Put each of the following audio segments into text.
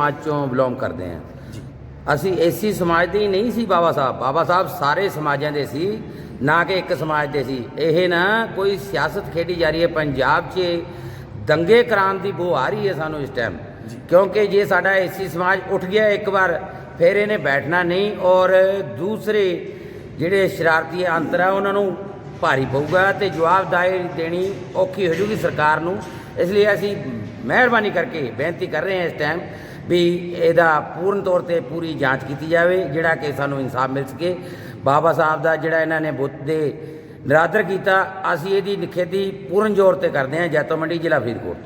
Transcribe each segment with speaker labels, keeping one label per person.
Speaker 1: ਸਮਾਜ ਚੋਂ ਬਿਲੋਂਗ ਕਰਦੇ ਹਾਂ। ਅਸੀਂ ਏਸੀ ਸਮਾਜ ਦੇ ਹੀ ਨਹੀਂ ਸੀ ਬਾਬਾ ਸਾਹਿਬ। ਬਾਬਾ ਸਾਹਿਬ ਸਾਰੇ ਸਮਾਜਾਂ ਦੇ ਸੀ ਨਾ ਕਿ ਇੱਕ ਸਮਾਜ ਦੇ ਸੀ। ਇਹ ਨਾ ਕੋਈ ਸਿਆਸਤ ਖੇਡੀ ਜਾ ਰਹੀ ਹੈ ਪੰਜਾਬ 'ਚ ਦੰਗੇ ਕਰਾਉਣ ਦੀ ਬੋ ਆ ਰਹੀ ਹੈ ਸਾਨੂੰ ਇਸ ਟਾਈਮ ਕਿਉਂਕਿ ਜੇ ਸਾਡਾ ਏਸੀ ਸਮਾਜ ਉੱਠ ਗਿਆ ਇੱਕ ਵਾਰ ਫਿਰ ਇਹਨੇ ਬੈਠਣਾ ਨਹੀਂ ਔਰ ਦੂਸਰੇ ਜਿਹੜੇ ਸ਼ਰਾਰਤੀ ਅੰਤਰ ਆ ਉਹਨਾਂ ਨੂੰ ਭਾਰੀ ਪਊਗਾ ਤੇ ਜਵਾਬਦਾਰੀ ਦੇਣੀ ਔਖੀ ਹੋ ਜੂਗੀ ਸਰਕਾਰ ਨੂੰ। ਇਸ ਲਈ ਅਸੀਂ ਮਿਹਰਬਾਨੀ ਕਰਕੇ ਬੇਨਤੀ ਕਰ ਰਹੇ ਹਾਂ ਇਸ ਟਾਈਮ ਵੀ ਇਹਦਾ ਪੂਰਨ ਤੌਰ ਤੇ ਪੂਰੀ ਜਾਂਚ ਕੀਤੀ ਜਾਵੇ, ਜਿਹੜਾ ਕਿ ਸਾਨੂੰ ਇਨਸਾਫ ਮਿਲ ਸਕੇ। ਬਾਬਾ ਸਾਹਿਬ ਦਾ ਜਿਹੜਾ ਇਹਨਾਂ ਨੇ ਬੁੱਤ ਦੇ ਨਿਰਾਦਰ ਕੀਤਾ, ਅਸੀਂ ਇਹਦੀ ਨਿਖੇਧੀ ਪੂਰਨ ਜ਼ੋਰ ਤੇ ਕਰਦੇ ਹਾਂ ਜੈਤੋ ਮੰਡੀ ਜ਼ਿਲ੍ਹਾ ਫਰੀਦਕੋਟ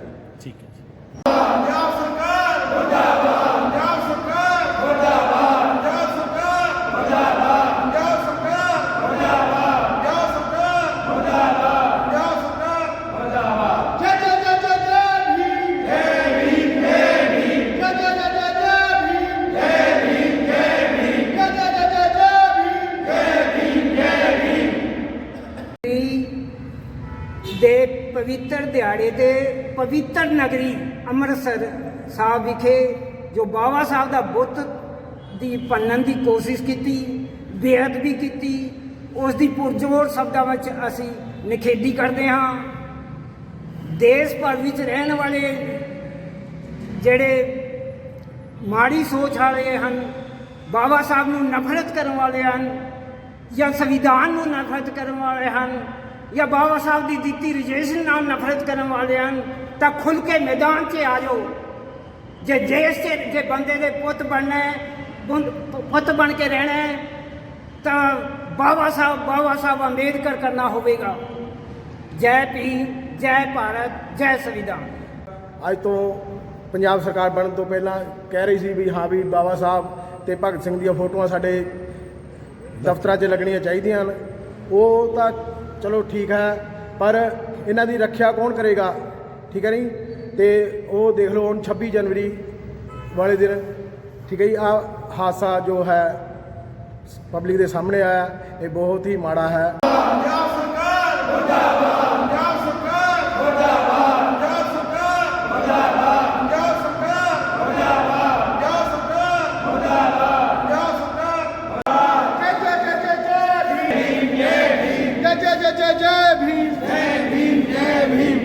Speaker 2: ਦੇ ਪਵਿੱਤਰ ਦਿਹਾੜੇ ਤੇ ਪਵਿੱਤਰ ਨਗਰੀ ਅੰਮ੍ਰਿਤਸਰ ਸਾਹਿਬ ਵਿਖੇ ਜੋ ਬਾਬਾ ਸਾਹਿਬ ਦਾ ਬੁੱਤ ਦੀ ਪੰਨਣ ਦੀ ਕੋਸ਼ਿਸ਼ ਕੀਤੀ, ਬੇਅਦਬੀ ਕੀਤੀ ਉਸ ਦੀ ਪੁਰਜੋਰ ਸ਼ਬਦਾਂ ਵਿੱਚ ਅਸੀਂ ਨਿਖੇਧੀ ਕਰਦੇ ਹਾਂ। ਦੇਸ਼ ਭਰ ਵਿੱਚ ਰਹਿਣ ਵਾਲੇ ਜਿਹੜੇ ਮਾੜੀ ਸੋਚ ਵਾਲੇ ਹਨ ਬਾਬਾ ਸਾਹਿਬ ਨੂੰ ਨਫ਼ਰਤ ਕਰਨ ਵਾਲੇ ਹਨ ਜਾਂ ਸੰਵਿਧਾਨ ਨੂੰ ਨਫ਼ਰਤ ਕਰਨ ਵਾਲੇ ਹਨ ਜਾਂ ਬਾਬਾ ਸਾਹਿਬ ਦੀ ਦਿੱਤੀ ਰਜਿਸਟ੍ਰੇਸ਼ਨ ਨਾਲ ਨਫ਼ਰਤ ਕਰਨ ਵਾਲੇ ਹਨ ਤਾਂ ਖੁੱਲ ਕੇ ਮੈਦਾਨ 'ਚ ਆ ਜਾਓ। ਜੇ ਦੇਸ਼ ਦੇ ਜੇ ਬੰਦੇ ਦੇ ਪੁੱਤ ਬਣਨਾ ਹੈ ਪੁੱਤ ਬਣ ਕੇ ਰਹਿਣਾ ਹੈ, ਤਾਂ ਬਾਬਾ ਸਾਹਿਬ ਬਾਬਾ ਸਾਹਿਬ ਅੰਬੇਦਕਰ ਕਰਨਾ ਹੋਵੇਗਾ। ਜੈ ਭੀਮ, ਜੈ ਭਾਰਤ, ਜੈ ਸੰਵਿਧਾਨ।
Speaker 3: ਅੱਜ ਤੋਂ ਪੰਜਾਬ ਸਰਕਾਰ ਬਣਨ ਤੋਂ ਪਹਿਲਾਂ ਕਹਿ ਰਹੀ ਸੀ ਵੀ ਹਾਂ ਵੀ ਬਾਬਾ ਸਾਹਿਬ ਤੇ ਭਗਤ ਸਿੰਘ ਦੀਆਂ ਫੋਟੋਆਂ ਸਾਡੇ ਦਫ਼ਤਰਾਂ 'ਚ ਲੱਗਣੀਆਂ ਚਾਹੀਦੀਆਂ ਹਨ। ਉਹ ਤਾਂ ਚਲੋ ਠੀਕ ਹੈ, ਪਰ ਇਹਨਾਂ ਦੀ ਰੱਖਿਆ ਕੌਣ ਕਰੇਗਾ? ਠੀਕ ਹੈ ਨਹੀਂ? ਤੇ ਉਹ ਦੇਖ ਲਓ ਹੁਣ 26 ਜਨਵਰੀ ਵਾਲੇ ਦਿਨ, ਠੀਕ ਹੈ ਜੀ ਆ ਹਾਸਾ ਜੋ ਹੈ ਪਬਲਿਕ ਦੇ ਸਾਹਮਣੇ ਆਇਆ, ਇਹ ਬਹੁਤ ਹੀ ਮਾੜਾ ਹੈ।
Speaker 4: जय जय जय जय भीम जय भीम जय भीम